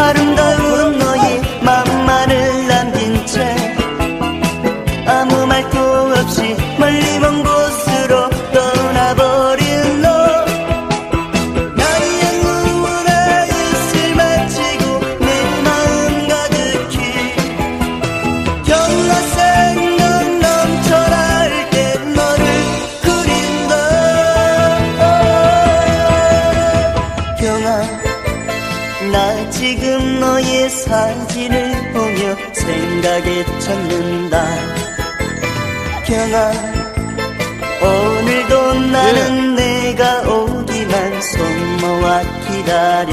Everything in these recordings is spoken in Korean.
karımda God.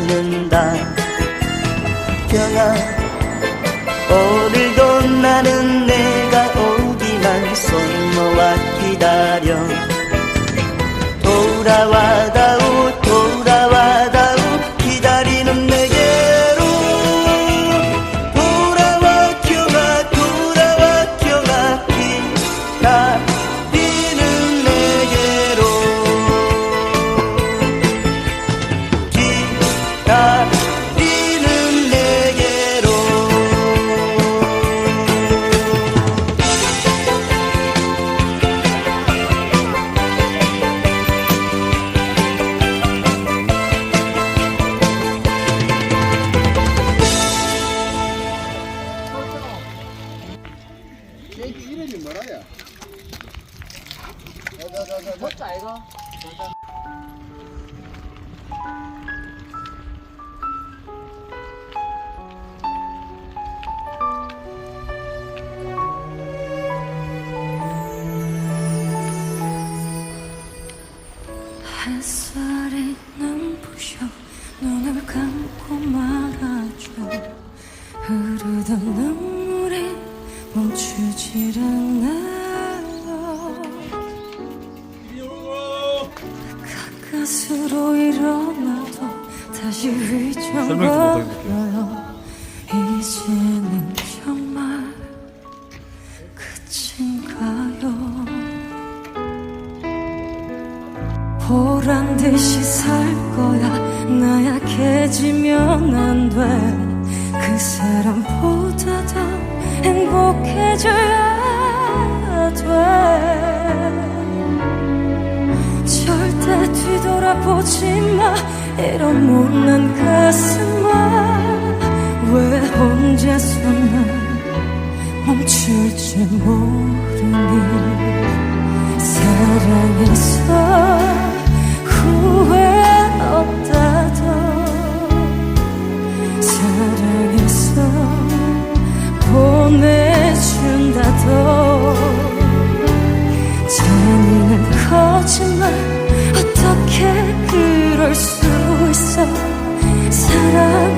않는다. 경아 오늘도 나는 내가 오기만 손 모아 기다려. 돌아와다오 来来来来，我宰一个。 약해지면 안 돼 그 사람보다 더 행복해져야 돼. 절대 뒤돌아보지 마. 이런 못난 가슴아. 왜 혼자서나 멈출 줄 모르니. 사랑해서. 어떻게 그럴 수 있어. 사랑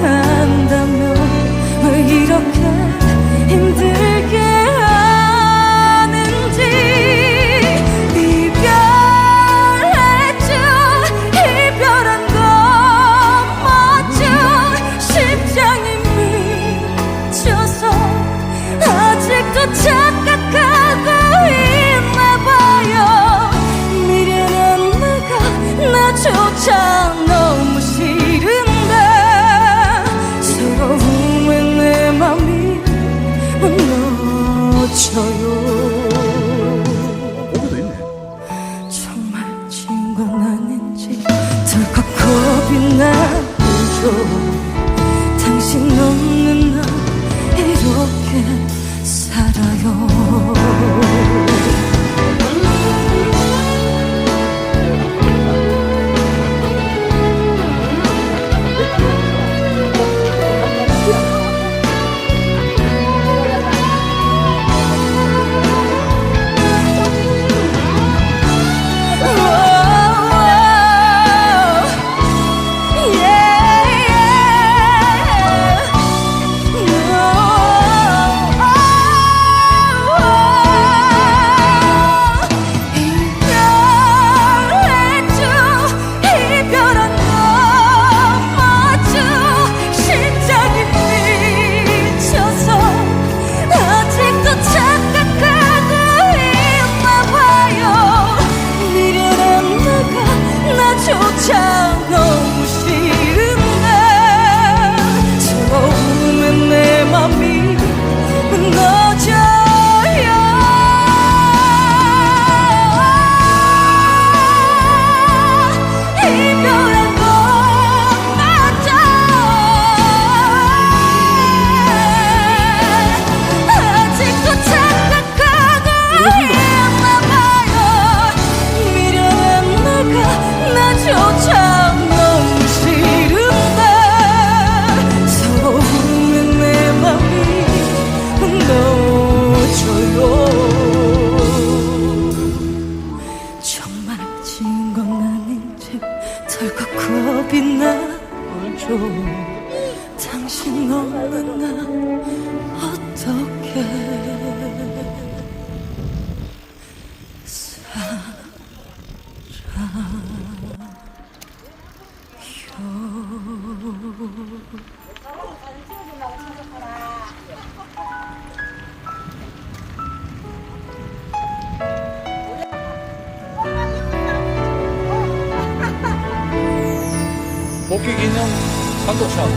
포토샵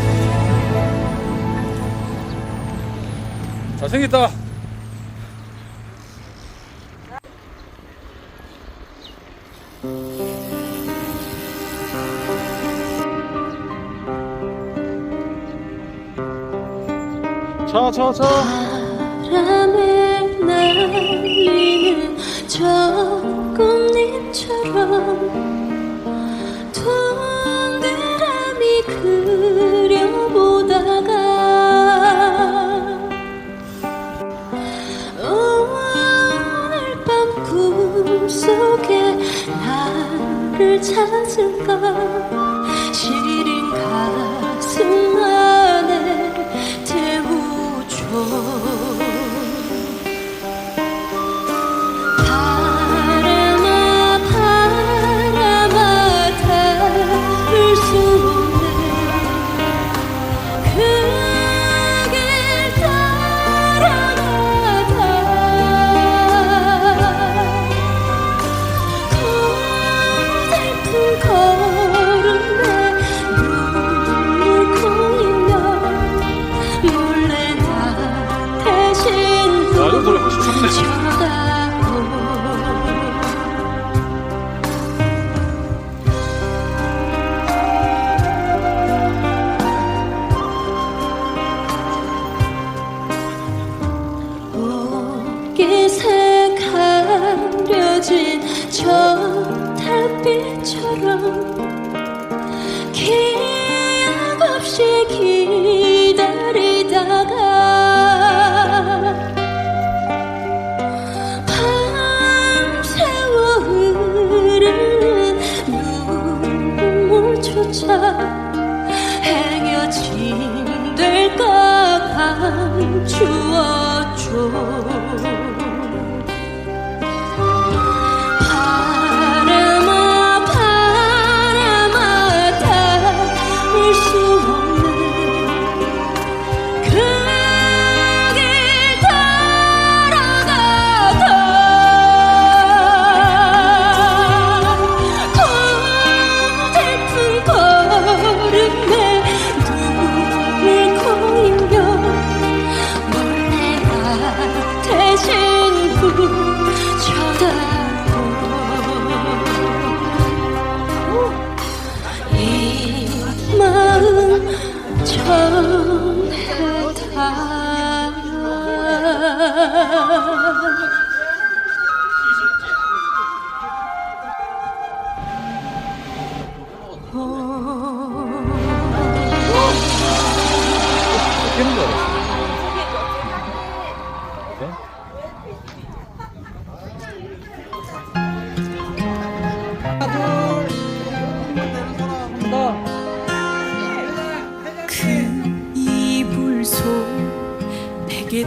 잘생겼다. 차 차차 마음속에 나를 찾은가 시린 가슴 안에 태우죠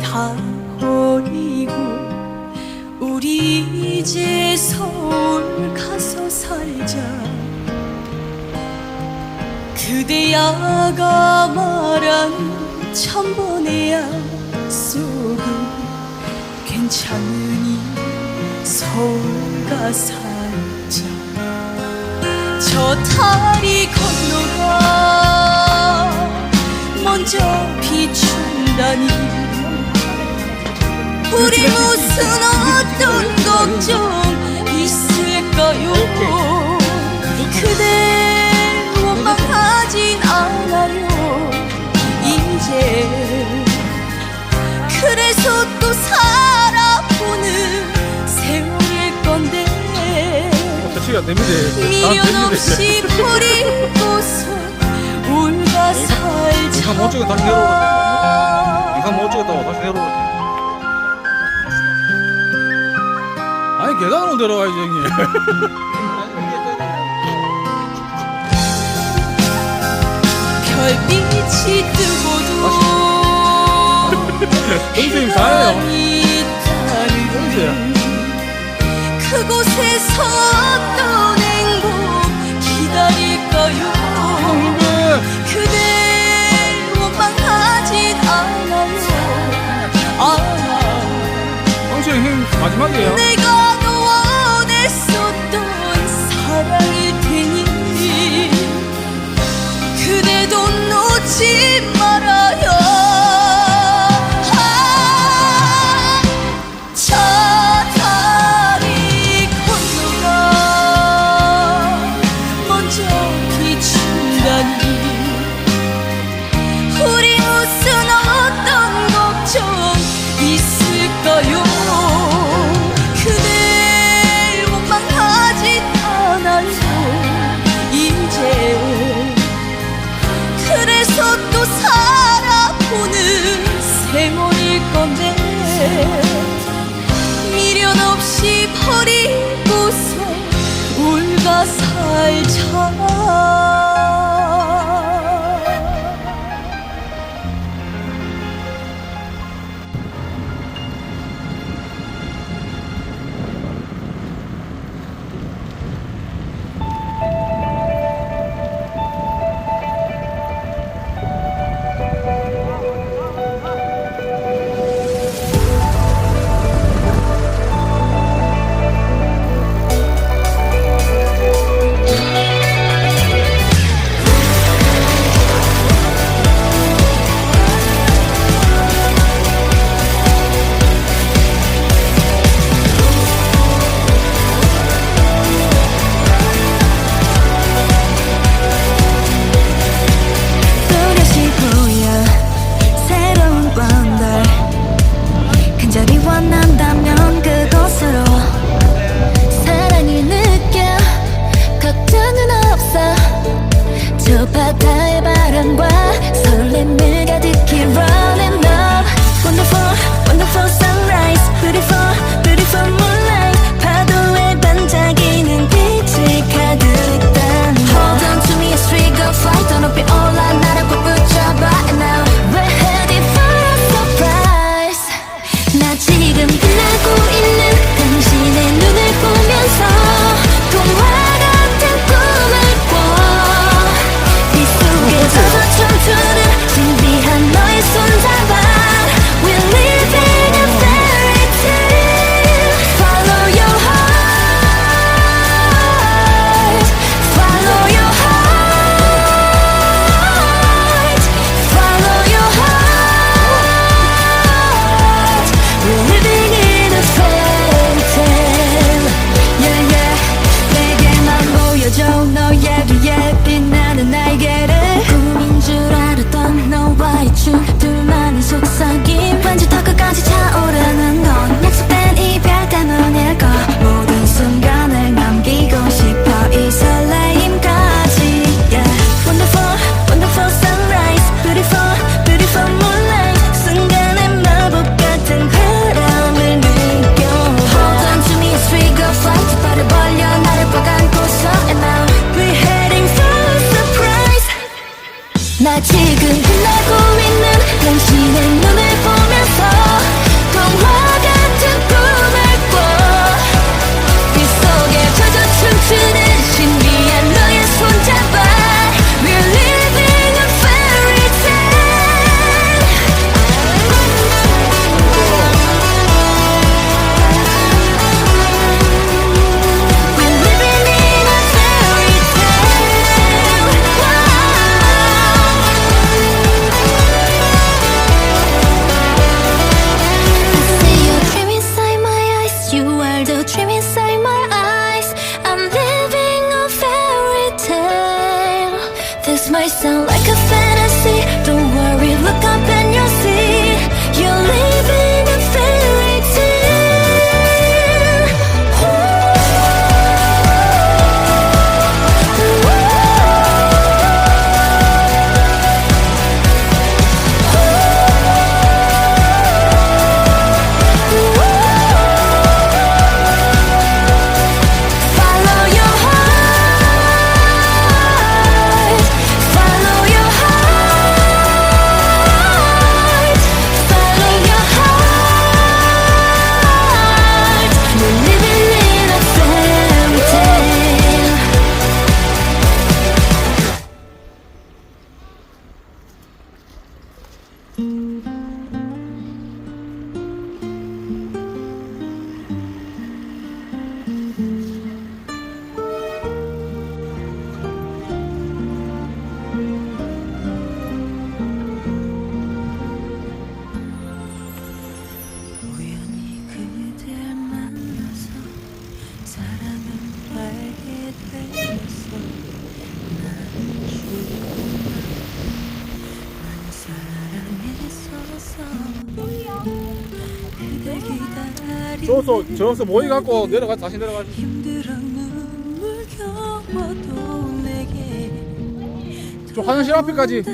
다 버리고 우리 이제 서울 가서 살자. 그대야가 말한 천번의 약속은 괜찮으니 서울 가 살자. 저 다리 건너가 먼저 비춘다니 우리 무슨 어떤 걱정 있을까요 그대 원망하진 않아요 이제 그래서 또 살아보는 세월일 건데. 미련 없이 버리고서 울가 살자 이상 못 찍어 다시 내려오라. 이상 못 찍었다고 다시 내려오라. 계단으로 내려와야지 형님. 별빛이 뜨고도 선생님 잘해요. 그곳에서 어떤 행복 기다릴까요. 그대 원망하진 않아요 아 선생님 마지막이에요. 내가 너 원 저 바다의 바람과 설렘을 가득히 running up Wonderful, wonderful sunrise Beautiful 저기서 저기서 모이 갖고 내려가 다시 내려가지. 저 화장실 앞에까지.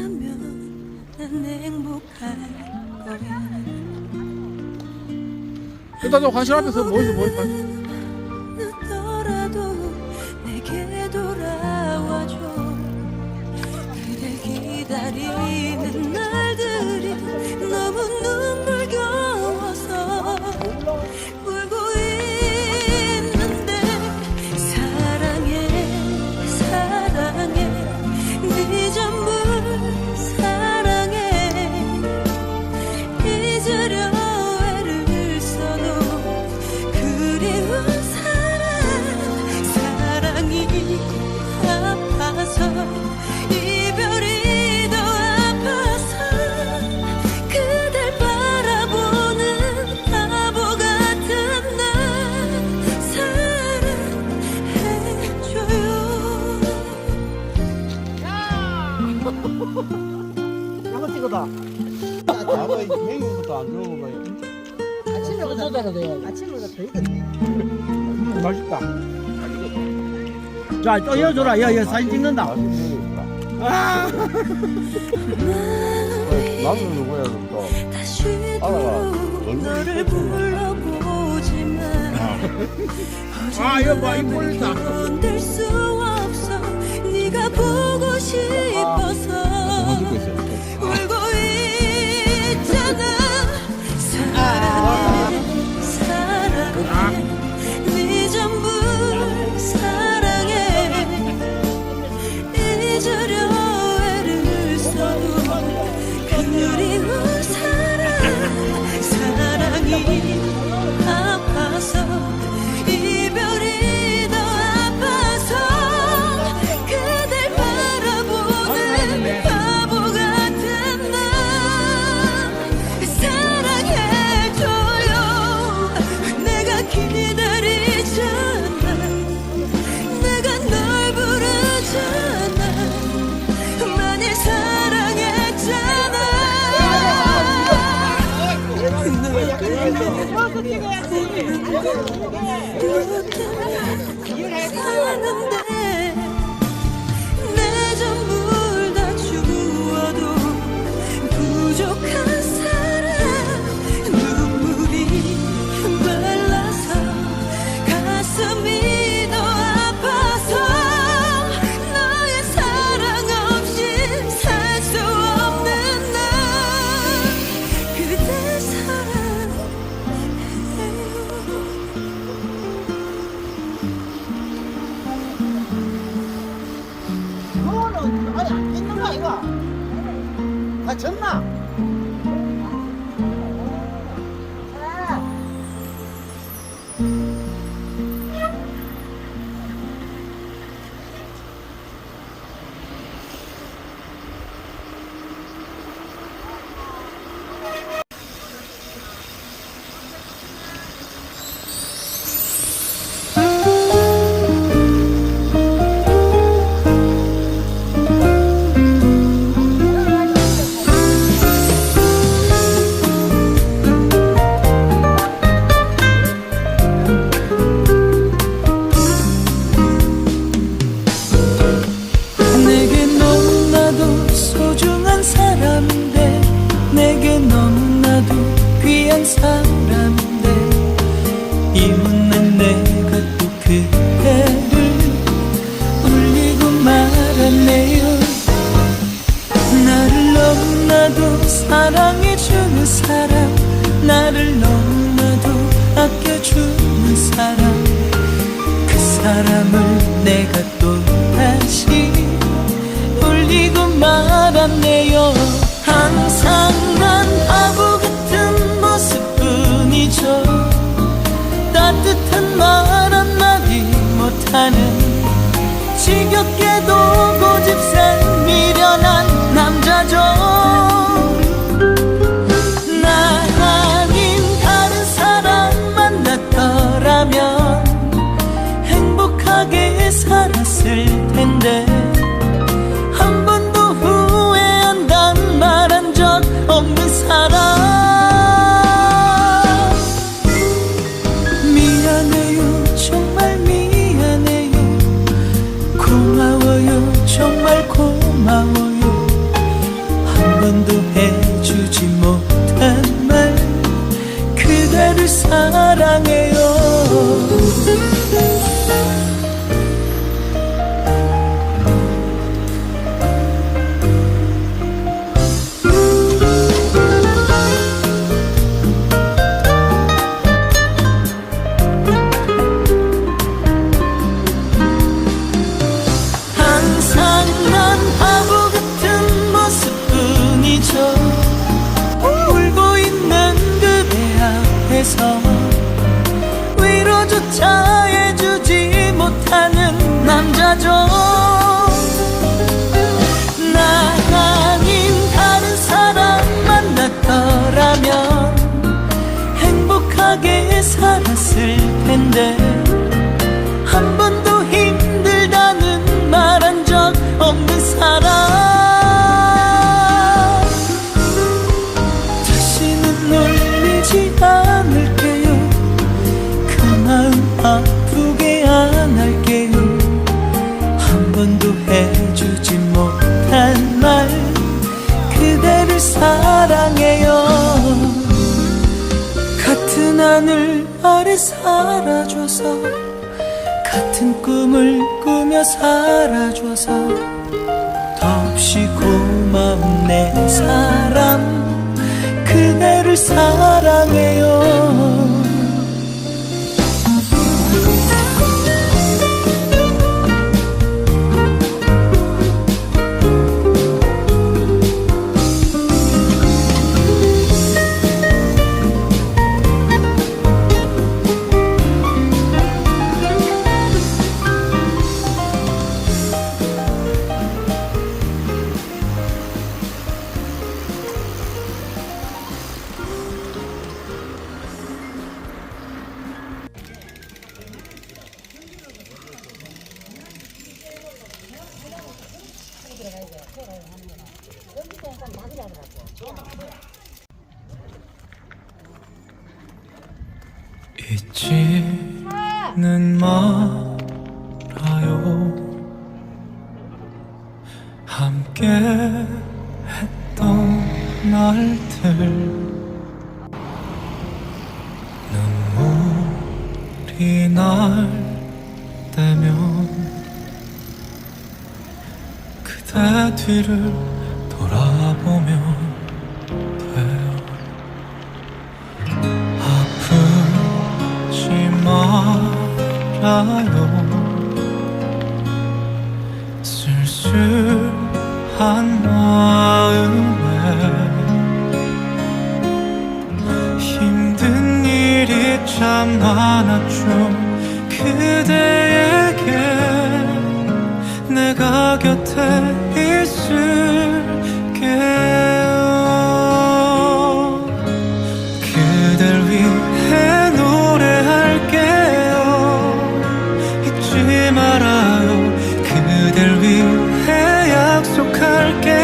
일단 저 화장실 앞에서 모이서 모이. 매운부터 안 들어오는 거예요. 아침으로 돼요. 아침으로 맛있다. 자, 또 이어줘라. 야, 야, 사진 찍는다. 아, 나는 누구야 그럼 알아라. 얼굴이 아, 이거 봐, 이거 다 좋아서 찍어야지. 이해할 거야. 真的 사람 나를 너무나도 아껴주는 사람 그 사람을 내가 또 다시 울리고 말았네요. 항상 난 아부 같은 모습뿐이죠. 따뜻한 말 한마디 못하는 살아줘서 더없이 고마운 내 사람 그대를 사랑해요 날들. 눈물이 날 때면 그대 뒤를 돌아보면 돼요. 아프지 말아요. 쓸쓸한 마 참 많았죠. 그대에게 내가 곁에 있을게요. 그댈 위해 노래할게요. 잊지 말아요. 그댈 위해 약속할게요